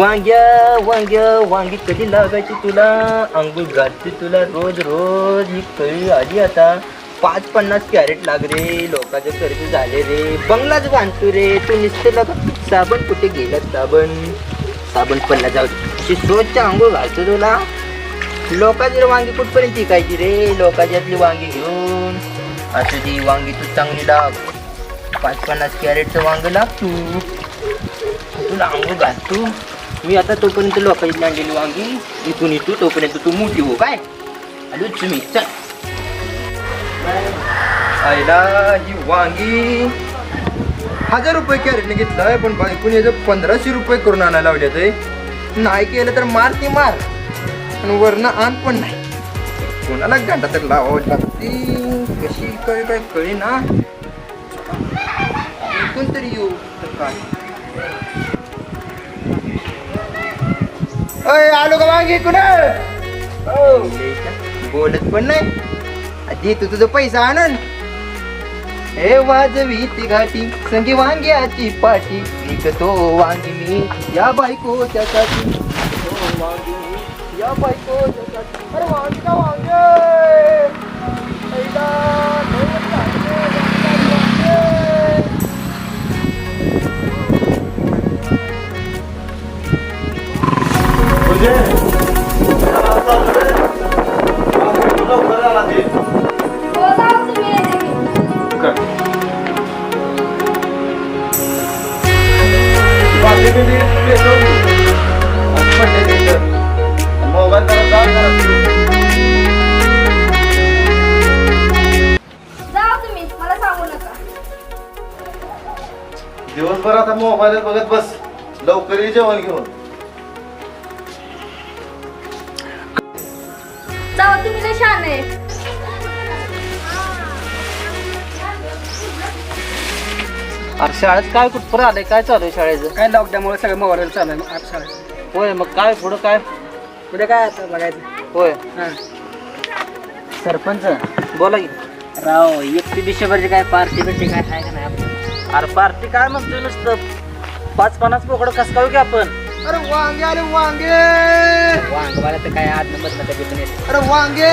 वांग्या वांग्या वांगी कधी लागायची तुला? अंघोळ घालते तुला रोज रोज. ही कळी आली आता. पाच पन्नास कॅरेट लाग रे. लोकांचे कर्ज झाले रे. बंगलाच बांधतो रे. तू निसते लग साबण कुठे गेला साबण? साबण पडला जाऊ दे. अशी अंघोळ घालतो तुला. लोकांची वांगी कुठपर्यंत शिकायची रे? लोकांच्यातली वांगी घेऊन. असं ती वांगी तू चांगली लाग पाच पन्नास कॅरेटचं वांग लाग तू. तुला अंघोळ घालतो मी आता तोपर्यंत लोकांची आणलेली वांगी इथून इथू तोपर्यंत तू मोठी हो काय आलो तुम्ही चल. आईला ही वांगी. हजार रुपये कॅरेटने घेतलाय पण बायकून याचं पंधराशे रुपये करून आणायला लावले ते. नाही केलं तर मार ती मार. आणि वरनं आण पण नाही. कोणाला गांडा तर लावावं लागते कशी काय काय कळे ना कोणतरी तरी येऊ तर काय? अय आलो का वांगी कुणा हो. बोलत पण नाही. आधी तू तुझा पैसा आणन. हे वाजवी ती घाटी संगी वांग्याची पाठी विकतो वांगी मी या बायको त्यासाठी. वांगी या बायको त्यासाठी. अरे वांगी का दिवसभर आता मोबाईल बघत बस. लवकर ये जेवण घेऊन. जावा तुम्ही लय छान आहे. अरे शाळेत काय कुठपर्यंत आलंय? काय चालू आहे शाळेचं? काय लॉकडाऊनमुळे सगळं मोबाईल चालू आहे आठ शाळा होय मग काय पुढं काय? उद्या काय आता बघायचं? होय. हां. सरपंच बोला की. राव एकटी डिसेंबरची काय पार्टी बिर्टी काय आहे का नाही आपलं? अरे पार्टी काय म्हणतोय नुसतं? पाच पन्नास कसं काय की आपण? अरे वांगे आले वांगे! वांग मला तर काय आज नंबर ते पण येत अरे वांगे!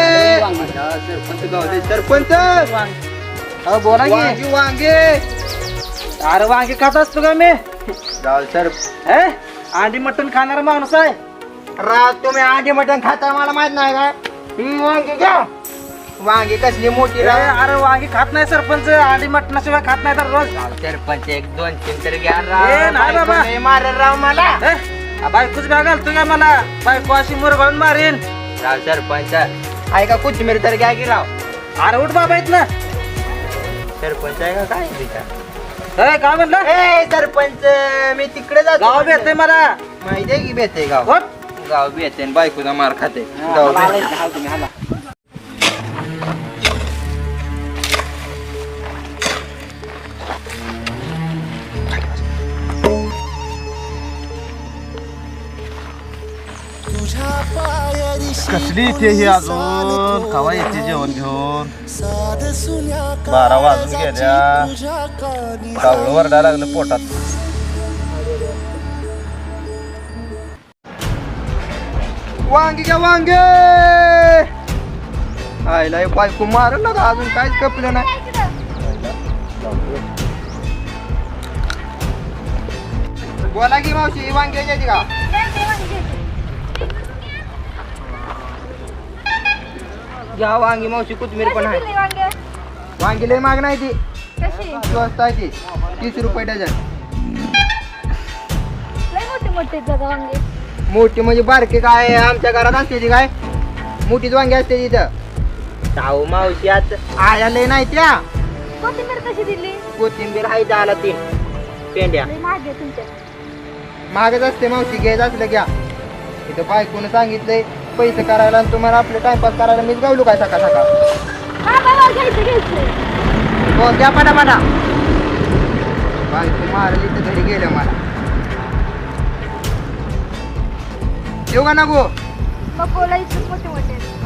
सरपंच सरपंच हो बोला की. वांगे अरे वांगे खात असतो का मी? जाऊ सर. हे? अंडी मटण खाणारा माणूस आहे? राव तुम्ही अंडी मटण खाता मला माहीत नाही ही वांगी घ्या. वांगी कसली मोठी राव. अरे वांगी खात नाही सरपंच अंडी मटणाशिवाय खात नाही तर रोज. सरपंच एक दोन तीन तर घ्या ए, नाही बाबा. मार राव मला. बायकोच बॅग घालतो का मला. बायको अशी मुरगळून मारीन. राव सरपंच आहे का कोथिंबीर तर घ्या की राव? अरे उठ बाबा इथनं. सरपंच आहे का काय ए, काय म्हणलं? ए सरपंच मी तिकडे जातो गाव भेटतंय मला. माहिती आहे की भेटते गाव? उठ. गाव भेटते बायकोचा मार खाते. हा, गाव भेटते. आलाय, हा, इथे ही अजून. खावा येते जेवण घेऊन? बारा वाजून गेल्या. वरडा लागलं पोटात. वांगी घ्या वांगे! आयला बायको मारल ना अजून काहीच कपलं नाही. बोला की मावशी वांगी घ्यायची का? घ्या वांगी मावशी कोथमीर पण आहे. वांगे? लय माग नाही ती. कशी? स्वस्त आहे ती. तीस रुपये डझन. मोठे मोठे आहेत दादा वांगे. मोठी म्हणजे बारकी काय आमच्या घरात असते ती काय? मोठीच वांगी असते तिथं. शाहू मावशी आज आया लय नाही त्या. कोथिंबीर कशी दिली? कोथिंबीर आहे दहाला तीन पेंड्या. लय महाग आहे तुमच्या. मागच असते मावशी घ्यायचं असलं घ्या. इथं बायकोनं सांगितलंय पैसे करायला आणि तुम्हाला आपलं टाइमपास करायला मीच गावलो काय सकाळ सकाळ? हा हो घ्या पटा पटा बायको मारली तर घरी गेलं मला. येऊ का नको.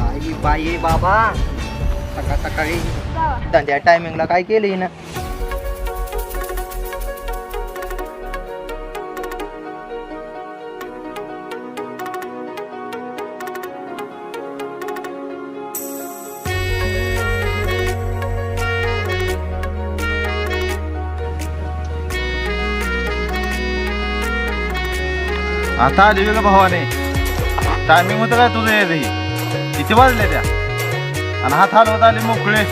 आई बाई बाबा. सकाळ सकाळी धंद्या टायमिंगला काय केलं ना आता आली वेगळं भावाने. टायमिंग होतं काय तुझं येत किती वाजले त्या? आणि हात हलवत आले मोकळे.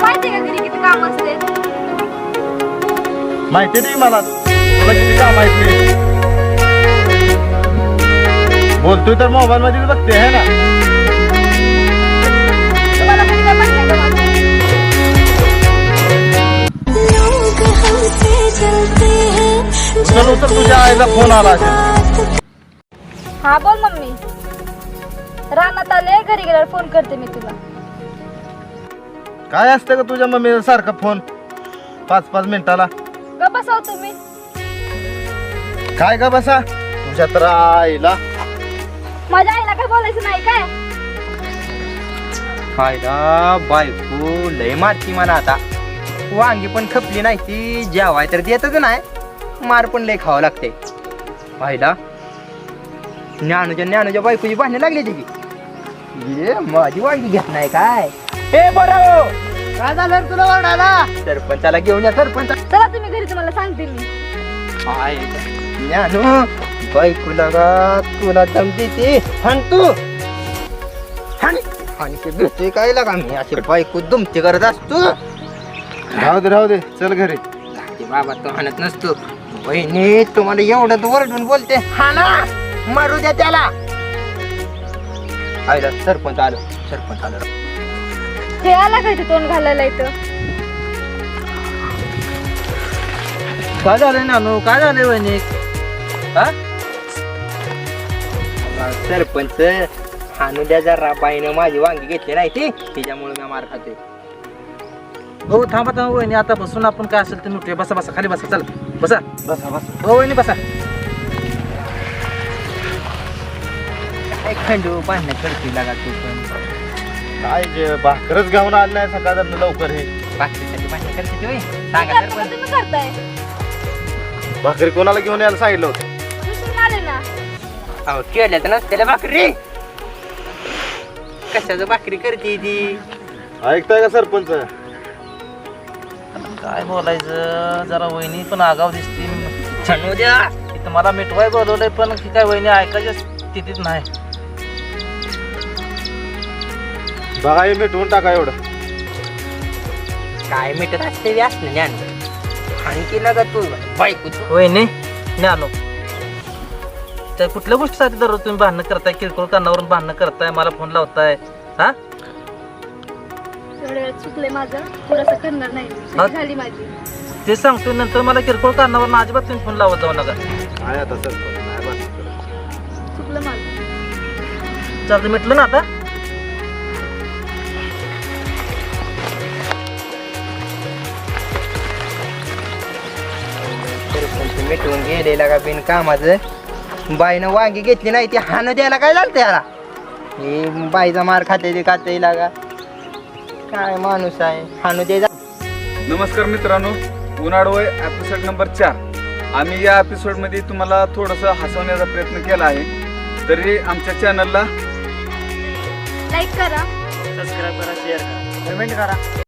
माहिती आहे का घरी किती काम असते? माहिती नाही मला. तुला किती काम आहे ते? बोलतोय तर मोबाईल मध्ये बघते आहे ना? तुझ्या आईला फोन आला असेल हा बोल मम्मी. रानात आले घरी गेल्यावर फोन करते मी तुला. काय असतं का तुझ्या मम्मी सारखा फोन? पाच पाच मिनिटाला. ग बसाव तुम्ही. काय का बसा? तुझ्या तर आईला. माझ्या आईला काय बोलायचं नाही काय? फायदा बायको लय मारती मला आता. वांगी पण खपली नाही ती जेवाय तर देतच नाही? मार पण लय खावं लागते फायदा ज्ञानूच्या ज्ञानूच्या बायकोची भांडणे लागली ती ये माझी वांगी घेत नाही काय? हे बरं काय झालं तुला ओरडायला? सरपंचाला घेऊन या सरपंच. चला तुम्ही घरी तुम्हाला सांगते मी. ज्ञानू बायकोला का तुला दम देते. हाण तू? हाण आणि ते भेटते काय लागा? मी असे बायको दुमते करत असतो. राहू दे राहू दे. चल घरी. ते बाबा तो हाणत नसतो. बहिणी तुम्हाला एवढं तर वरडून बोलते. हा ना? मारू द्या त्याला. आयला सरपंच आलो सरपंच आलो. हे आला का इथे तोंड घालायला इथं? काय झालं नानू? काय झालं वहिनी? हा? सरपंच हाणू द्या जरा. बाईनं माझी वांगी घेतली नाही ती. तिच्यामुळे मी मार खाते हो थांबा थांबा वहिनी. आता बसून आपण काय असेल ते मिटूया बसा बसा. खाली बसा. चला. बसा. बसा बसा. हो वहिनी बसा. काय खंडू बांधणं करते लागा तू पण. काय जे भाकरच घेऊन आलं नाही सकाळ लवकर हे. बाकीसाठी बांधणं करते सांगा तुम्ही करताय? भाकरी कोणाला घेऊन यायला सांगितलं होतं? विसरून आले ना. अहो केल्या तर नसतेला भाकरी. कशाचं भाकरी करते ती? ऐकताय का सरपंच? काय बोलायचं? जरा वहिनी पण आगाव दिसते. छान द्या. इथं मला मिटवाय बोलवलंय पण की काय वहिनी ऐकायच्या स्थितीत नाही. बघा हे मिटवून टाका एवढं. काय मिटत असते असलं ज्ञान आणि केला का तू बायको वहिनी ज्ञानो त्या कुठल्या गोष्टीसाठी दररोज तुम्ही भांडणं करताय? किरकोळ कानावरून भांडणं करताय? मला फोन लावताय. हा? एवढ्या वेळात चुकलंय माझं. थोडंसं करणार नाही? चूक झाली माझी. ते सांगतोय नंतर मला किरकोळ कारणावरून अजिबात तुम्ही फोन लावत जाऊ नका. काय आता सरपंच नाही बस. चुकलं माझं. चालतं मिटलं ना आता? मिटवून गेलेला का बिन कामाचं? बाईनं वांगी घेतली नाही ती हाणं द्यायला काय झालं त्याला? हे बाईचा मार खाते ते खाते लागा. काय माणूस आहे? हाणू द्यायचा नमस्कार मित्रांनो उन्हाळवय एपिसोड नंबर चार. आम्ही या एपिसोडमध्ये तुम्हाला थोडंसं हसवण्याचा प्रयत्न केला आहे. तरी आमच्या चॅनलला लाईक करा. सबस्क्राईब करा शेअर करा. पेमेंट करा.